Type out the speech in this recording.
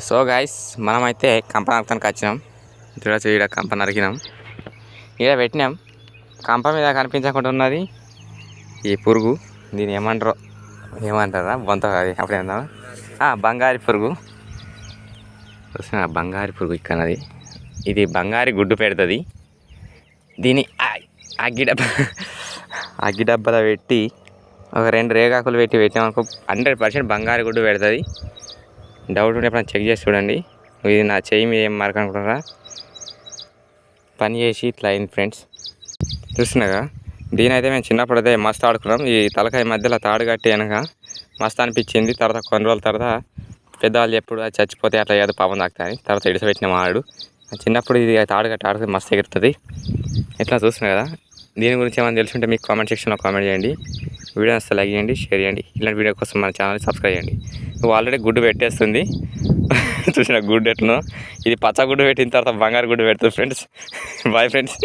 So guys మనమైతే కంప నరకడానికి వచ్చినాం. చూడచ్చు ఈడ కంప నరికినాం. ఈడ పెట్టినాం. కంప మీద కనిపించకుండా ఉన్నది ఈ పురుగు. దీని ఏమంటారో ఏమంటారా? బొంత అది అప్పుడు ఏందా బంగారి పురుగు. బంగారు బంగారి పురుగు ఇక్కడది. ఇది బంగారి గుడ్డు పెడుతుంది. దీని ఆ- అగ్గి డబ్బ అగ్గి పెట్టి ఒక రెండు రేగాకులు పెట్టి పెట్టామనుకో హండ్రెడ్ పర్సెంట్ బంగారు గుడ్డు పెడుతుంది. డౌట్ ఉంటే ఎప్పుడైనా చెక్ చేసి చూడండి. ఇది నా చెయ్యి మీద ఏం మార్క్ అనుకుంటారా పని చేసి ఇట్లా అయింది ఫ్రెండ్స్ చూస్తున్నాగా దీనైతే మేము చిన్నప్పుడు అయితే మస్తు ఆడుకున్నాం. ఈ తలకాయ మధ్యలో తాడు కట్టి వెనక మస్తు అనిపించింది. తర్వాత కొన్ని రోజుల తర్వాత పెద్దవాళ్ళు ఎప్పుడు అది చచ్చిపోతే అట్లా ఏదో పాపం తాకుతాయి తర్వాత ఇడిసిపెట్టిన ఆడు. చిన్నప్పుడు ఇది తాడు కట్టి ఆడితే మస్తు ఎగురుతుంది. ఇట్లా చూస్తున్నా కదా దీని గురించి ఏమైనా తెలుసుంటే మీకు కామెంట్ సెక్షన్లో కామెంట్ చేయండి. వీడియో వస్తే లైక్ చేయండి షేర్ చేయండి. ఇలాంటి వీడియో కోసం మన ఛానల్ సబ్స్క్రైబ్ చేయండి. నువ్వు ఆల్రెడీ గుడ్డు పెట్టేస్తుంది. చూసిన గుడ్డు ఎట్లనో ఇది పచ్చ గుడ్డు పెట్టిన తర్వాత బంగారు గుడ్డు పెడుతుంది ఫ్రెండ్స్ బాయ్ ఫ్రెండ్స్